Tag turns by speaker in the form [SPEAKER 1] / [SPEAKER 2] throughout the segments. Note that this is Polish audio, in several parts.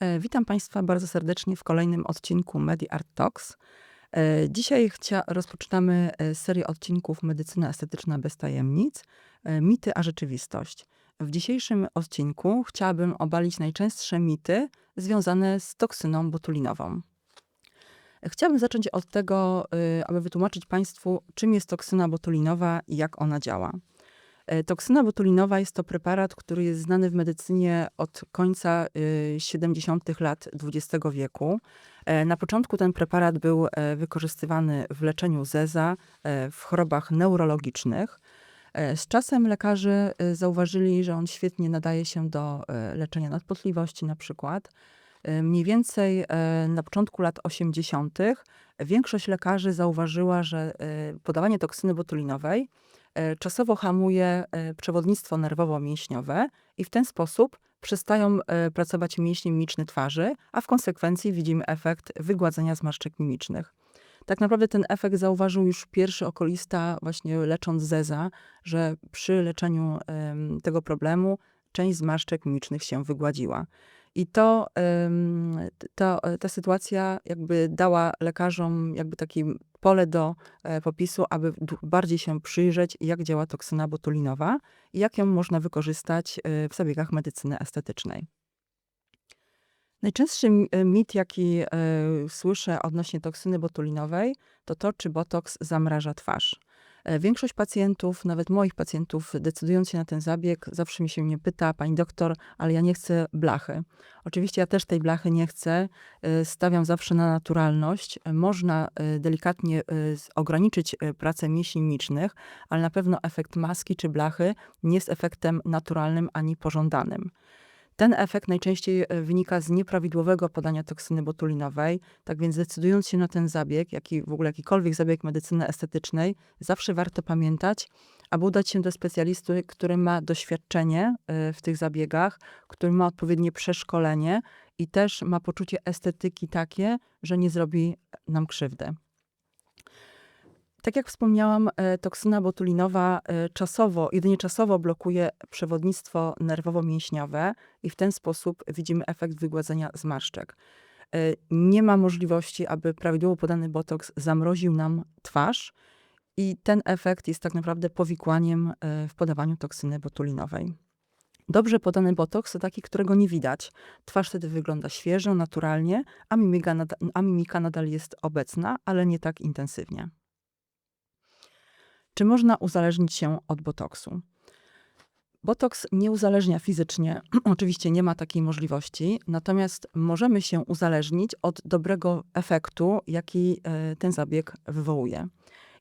[SPEAKER 1] E, Witam Państwa bardzo serdecznie w kolejnym odcinku MediArt Talks. E, Dzisiaj rozpoczynamy e, serię odcinków Medycyna estetyczna bez tajemnic, mity a rzeczywistość. W dzisiejszym odcinku chciałabym obalić najczęstsze mity związane z toksyną botulinową. Chciałabym zacząć od tego, aby wytłumaczyć Państwu, czym jest toksyna botulinowa i jak ona działa. E, Toksyna botulinowa jest to preparat, który jest znany w medycynie od końca y, 70. lat XX wieku. E, Na początku ten preparat był e, wykorzystywany w leczeniu zeza, w chorobach neurologicznych. Z czasem lekarze e, zauważyli, że on świetnie nadaje się do leczenia nadpotliwości na przykład. Mniej więcej na początku lat 80. większość lekarzy zauważyła, że podawanie toksyny botulinowej czasowo hamuje e, przewodnictwo nerwowo-mięśniowe i w ten sposób przestają e, pracować mięśnie mimiczne twarzy, a w konsekwencji widzimy efekt wygładzenia zmarszczek mimicznych. Tak naprawdę ten efekt zauważył już pierwszy okulista, właśnie lecząc zeza, że przy leczeniu tego problemu część zmarszczek mimicznych się wygładziła. I to, em, t- to, ta sytuacja jakby dała lekarzom jakby takie pole do e, popisu, aby bardziej się przyjrzeć, jak działa toksyna botulinowa i jak ją można wykorzystać e, w zabiegach medycyny estetycznej. Najczęstszy e, mit, jaki słyszę odnośnie toksyny botulinowej, to to, czy botoks zamraża twarz. E, Większość pacjentów, nawet moich pacjentów, decydując się na ten zabieg, zawsze mi się mnie pyta, pani doktor, ale ja nie chcę blachy. Oczywiście ja też tej blachy nie chcę, e, stawiam zawsze na naturalność. Można e, delikatnie ograniczyć pracę mięśni mimicznych, ale na pewno efekt maski czy blachy nie jest efektem naturalnym ani pożądanym. Ten efekt najczęściej e, wynika z nieprawidłowego podania toksyny botulinowej, tak więc decydując się na ten zabieg, jak i w ogóle jakikolwiek zabieg medycyny estetycznej, zawsze warto pamiętać, aby udać się do specjalisty, który ma doświadczenie e, w tych zabiegach, który ma odpowiednie przeszkolenie i też ma poczucie estetyki takie, że nie zrobi nam krzywdy. Tak jak wspomniałam, e, toksyna botulinowa e, czasowo, jedynie czasowo blokuje przewodnictwo nerwowo-mięśniowe i w ten sposób widzimy efekt wygładzenia zmarszczek. E, Nie ma możliwości, aby prawidłowo podany botoks zamroził nam twarz i ten efekt jest tak naprawdę powikłaniem w podawaniu toksyny botulinowej. Dobrze podany botoks to taki, którego nie widać. Twarz wtedy wygląda świeżo, naturalnie, a mimika, nada, a mimika nadal jest obecna, ale nie tak intensywnie. Czy można uzależnić się od botoksu? Botoks nie uzależnia fizycznie, oczywiście nie ma takiej możliwości, natomiast możemy się uzależnić od dobrego efektu, jaki e, ten zabieg wywołuje.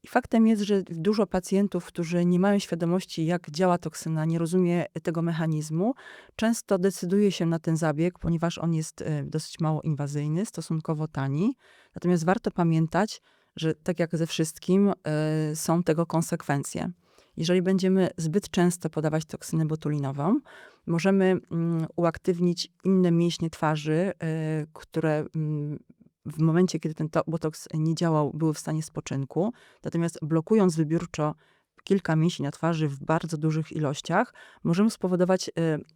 [SPEAKER 1] I faktem jest, że dużo pacjentów, którzy nie mają świadomości, jak działa toksyna, nie rozumie tego mechanizmu, często decyduje się na ten zabieg, ponieważ on jest e, dosyć mało inwazyjny, stosunkowo tani. Natomiast warto pamiętać, że tak jak ze wszystkim, e, są tego konsekwencje. Jeżeli będziemy zbyt często podawać toksynę botulinową, możemy mm, uaktywnić inne mięśnie twarzy, e, które mm, w momencie, kiedy ten to- botoks nie działał, były w stanie spoczynku. Natomiast blokując wybiórczo kilka mięśni na twarzy w bardzo dużych ilościach, możemy spowodować e,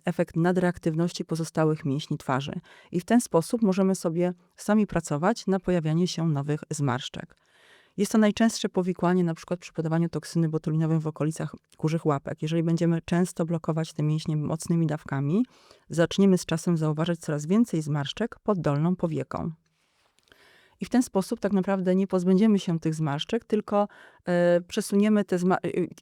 [SPEAKER 1] efekt nadreaktywności pozostałych mięśni twarzy. I w ten sposób możemy sobie sami pracować na pojawianie się nowych zmarszczek. Jest to najczęstsze powikłanie na przykład przy podawaniu toksyny botulinowej w okolicach kurzych łapek. Jeżeli będziemy często blokować te mięśnie mocnymi dawkami, zaczniemy z czasem zauważać coraz więcej zmarszczek pod dolną powieką. I w ten sposób tak naprawdę nie pozbędziemy się tych zmarszczek, tylko e, przesuniemy te e,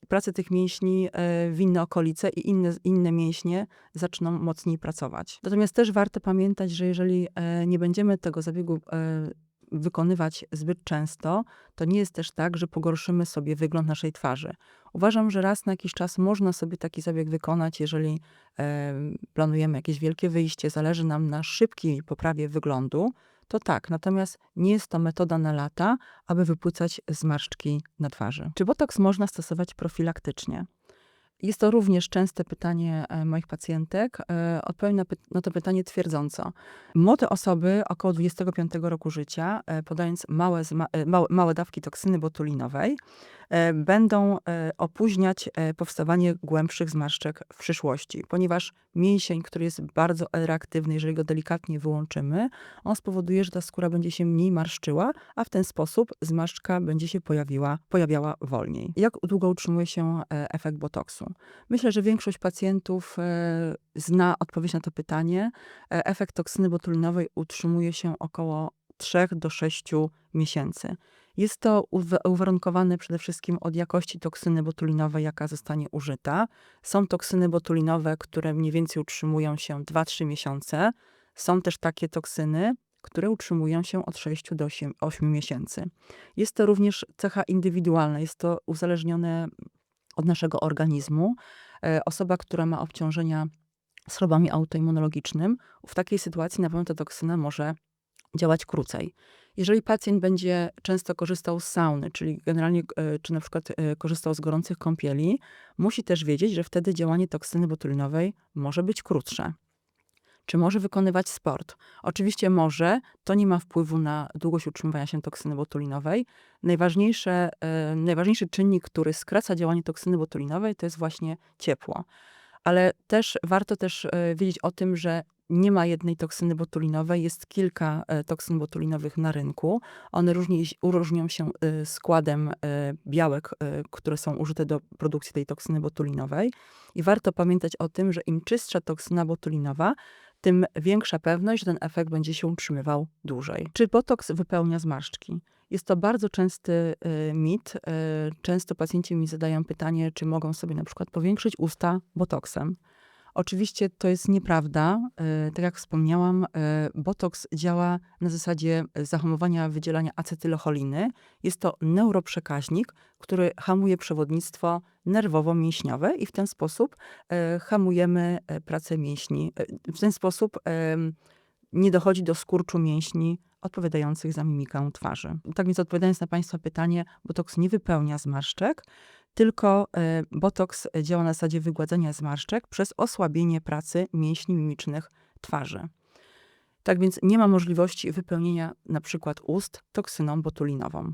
[SPEAKER 1] pracę tych mięśni e, w inne okolice i inne, inne mięśnie zaczną mocniej pracować. Natomiast też warto pamiętać, że jeżeli nie będziemy tego zabiegu e, wykonywać zbyt często, to nie jest też tak, że pogorszymy sobie wygląd naszej twarzy. Uważam, że raz na jakiś czas można sobie taki zabieg wykonać, jeżeli planujemy jakieś wielkie wyjście, zależy nam na szybkiej poprawie wyglądu, to tak. Natomiast nie jest to metoda na lata, aby wypłucać zmarszczki na twarzy. Czy botoks można stosować profilaktycznie? Jest to również częste pytanie e, moich pacjentek. E, Odpowiem na, na to pytanie twierdząco. Młode osoby około 25 roku życia, e, podając małe, małe, małe dawki toksyny botulinowej, będą opóźniać powstawanie głębszych zmarszczek w przyszłości, ponieważ mięsień, który jest bardzo reaktywny, jeżeli go delikatnie wyłączymy, on spowoduje, że ta skóra będzie się mniej marszczyła, a w ten sposób zmarszczka będzie się pojawiła, pojawiała wolniej. Jak długo utrzymuje się efekt botoksu? Myślę, że większość pacjentów zna odpowiedź na to pytanie. Efekt toksyny botulinowej utrzymuje się około 3 do 6 miesięcy. Jest to uwarunkowane przede wszystkim od jakości toksyny botulinowej, jaka zostanie użyta. Są toksyny botulinowe, które mniej więcej utrzymują się 2-3 miesiące. Są też takie toksyny, które utrzymują się od 6 do 8, 8 miesięcy. Jest to również cecha indywidualna, jest to uzależnione od naszego organizmu. E, osoba, która ma obciążenia chorobami autoimmunologicznymi, w takiej sytuacji na pewno ta toksyna może działać krócej. Jeżeli pacjent będzie często korzystał z sauny, czyli generalnie, e, czy na przykład e, korzystał z gorących kąpieli, musi też wiedzieć, że wtedy działanie toksyny botulinowej może być krótsze. Czy może wykonywać sport? Oczywiście może, to nie ma wpływu na długość utrzymywania się toksyny botulinowej. Najważniejsze, e, najważniejszy czynnik, który skraca działanie toksyny botulinowej, to jest właśnie ciepło. Ale też warto też wiedzieć o tym, że nie ma jednej toksyny botulinowej, jest kilka e, toksyn botulinowych na rynku. One różni, różnią się składem białek, które są użyte do produkcji tej toksyny botulinowej. I warto pamiętać o tym, że im czystsza toksyna botulinowa, tym większa pewność, że ten efekt będzie się utrzymywał dłużej. Czy botoks wypełnia zmarszczki? Jest to bardzo częsty mit. Często pacjenci mi zadają pytanie, czy mogą sobie na przykład powiększyć usta botoksem. Oczywiście to jest nieprawda. E, tak jak wspomniałam, e, botoks działa na zasadzie zahamowania wydzielania acetylocholiny. Jest to neuroprzekaźnik, który hamuje przewodnictwo nerwowo-mięśniowe i w ten sposób e, hamujemy pracę mięśni. W ten sposób nie dochodzi do skurczu mięśni odpowiadających za mimikę twarzy. Tak więc odpowiadając na Państwa pytanie, botoks nie wypełnia zmarszczek, tylko e, botoks działa na zasadzie wygładzenia zmarszczek przez osłabienie pracy mięśni mimicznych twarzy. Tak więc nie ma możliwości wypełnienia przykład ust toksyną botulinową.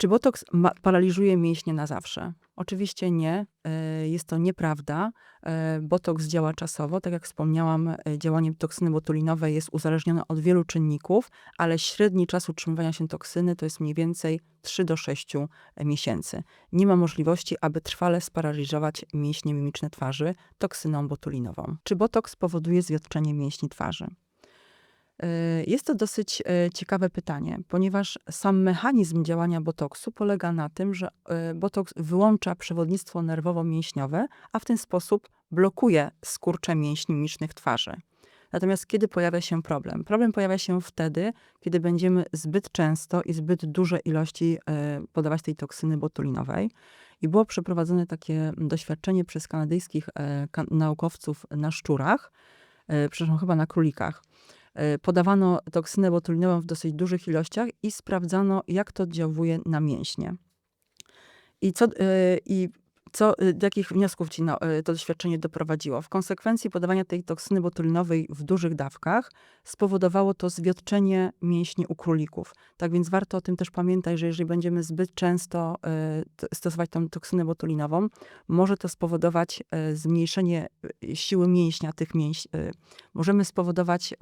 [SPEAKER 1] Czy botoks paraliżuje mięśnie na zawsze? Oczywiście nie, e, jest to nieprawda. E, botoks działa czasowo. Tak jak wspomniałam, e, działanie toksyny botulinowej jest uzależnione od wielu czynników, ale średni czas utrzymywania się toksyny to jest mniej więcej 3 do 6 miesięcy. Nie ma możliwości, aby trwale sparaliżować mięśnie mimiczne twarzy toksyną botulinową. Czy botoks powoduje zwiotczenie mięśni twarzy? Y, jest to dosyć y, ciekawe pytanie, ponieważ sam mechanizm działania botoksu polega na tym, że y, botoks wyłącza przewodnictwo nerwowo-mięśniowe, a w ten sposób blokuje skurcze mięśni mimicznych twarzy. Natomiast kiedy pojawia się problem? Problem pojawia się wtedy, kiedy będziemy zbyt często i zbyt duże ilości podawać tej toksyny botulinowej. I było przeprowadzone takie doświadczenie przez kanadyjskich naukowców na szczurach, przepraszam, chyba na królikach podawano toksynę botulinową w dosyć dużych ilościach i sprawdzano, jak to oddziałuje na mięśnie. I co, e, i co, e, do jakich wniosków ci no, to doświadczenie doprowadziło? W konsekwencji podawania tej toksyny botulinowej w dużych dawkach spowodowało to zwiotczenie mięśni u królików. Tak więc warto o tym też pamiętać, że jeżeli będziemy zbyt często stosować tą toksynę botulinową, może to spowodować zmniejszenie siły mięśnia tych mięśni. Możemy spowodować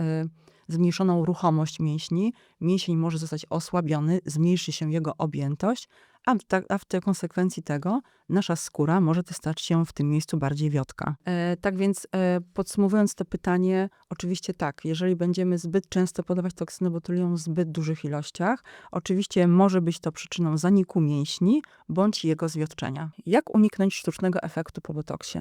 [SPEAKER 1] zmniejszoną ruchomość mięśni, mięsień może zostać osłabiony, zmniejszy się jego objętość, a w, ta, a w te konsekwencji tego nasza skóra może też stać się w tym miejscu bardziej wiotka. E, tak więc e, podsumowując to pytanie, oczywiście tak, jeżeli będziemy zbyt często podawać toksynę botulinową w zbyt dużych ilościach, oczywiście może być to przyczyną zaniku mięśni bądź jego zwiotczenia. Jak uniknąć sztucznego efektu po botoksie?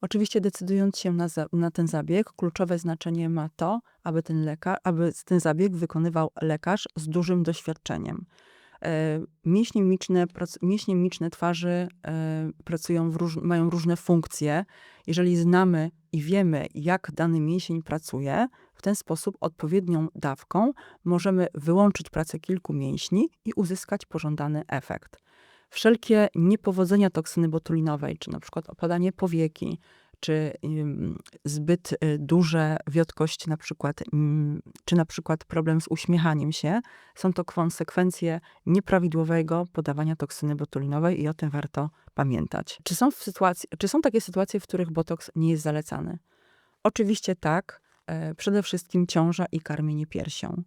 [SPEAKER 1] Oczywiście decydując się na, za, na ten zabieg, kluczowe znaczenie ma to, aby ten, lekarz, aby ten zabieg wykonywał lekarz z dużym doświadczeniem. E, mięśnie mimiczne, mięśnie mimiczne twarzy e, pracują róż, mają różne funkcje. Jeżeli znamy i wiemy, jak dany mięsień pracuje, w ten sposób odpowiednią dawką możemy wyłączyć pracę kilku mięśni i uzyskać pożądany efekt. Wszelkie niepowodzenia toksyny botulinowej, czy na przykład opadanie powieki, czy zbyt y, duże wiotkość, na przykład, czy na przykład problem z uśmiechaniem się, są to konsekwencje nieprawidłowego podawania toksyny botulinowej i o tym warto pamiętać. Czy są, w sytuacji, czy są takie sytuacje, w których botoks nie jest zalecany? Oczywiście tak. E, Przede wszystkim ciąża i karmienie piersią.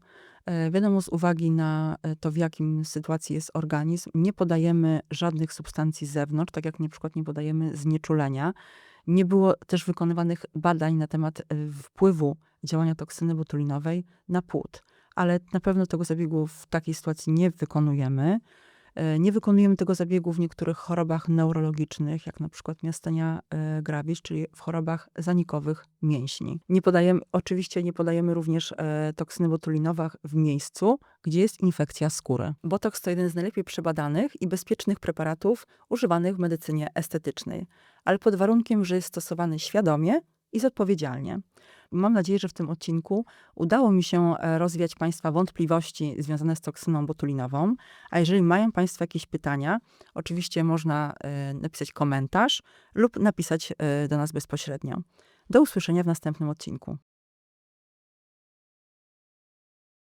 [SPEAKER 1] E, Wiadomo, z uwagi na e, to, w jakim sytuacji jest organizm, nie podajemy żadnych substancji z zewnątrz, tak jak na przykład nie podajemy znieczulenia. Nie było też wykonywanych badań na temat e, wpływu działania toksyny botulinowej na płód, ale na pewno tego zabiegu w takiej sytuacji nie wykonujemy. E, Nie wykonujemy tego zabiegu w niektórych chorobach neurologicznych, jak na przykład miastania e, gravis, czyli w chorobach zanikowych mięśni. Nie podajemy, oczywiście nie podajemy również e, toksyny botulinowych w miejscu, gdzie jest infekcja skóry. Botoks to jeden z najlepiej przebadanych i bezpiecznych preparatów używanych w medycynie estetycznej, ale pod warunkiem, że jest stosowany świadomie i odpowiedzialnie. Mam nadzieję, że w tym odcinku udało mi się e, rozwiać Państwa wątpliwości związane z toksyną botulinową. A jeżeli mają Państwo jakieś pytania, oczywiście można e, napisać komentarz lub napisać e, do nas bezpośrednio. Do usłyszenia w następnym odcinku.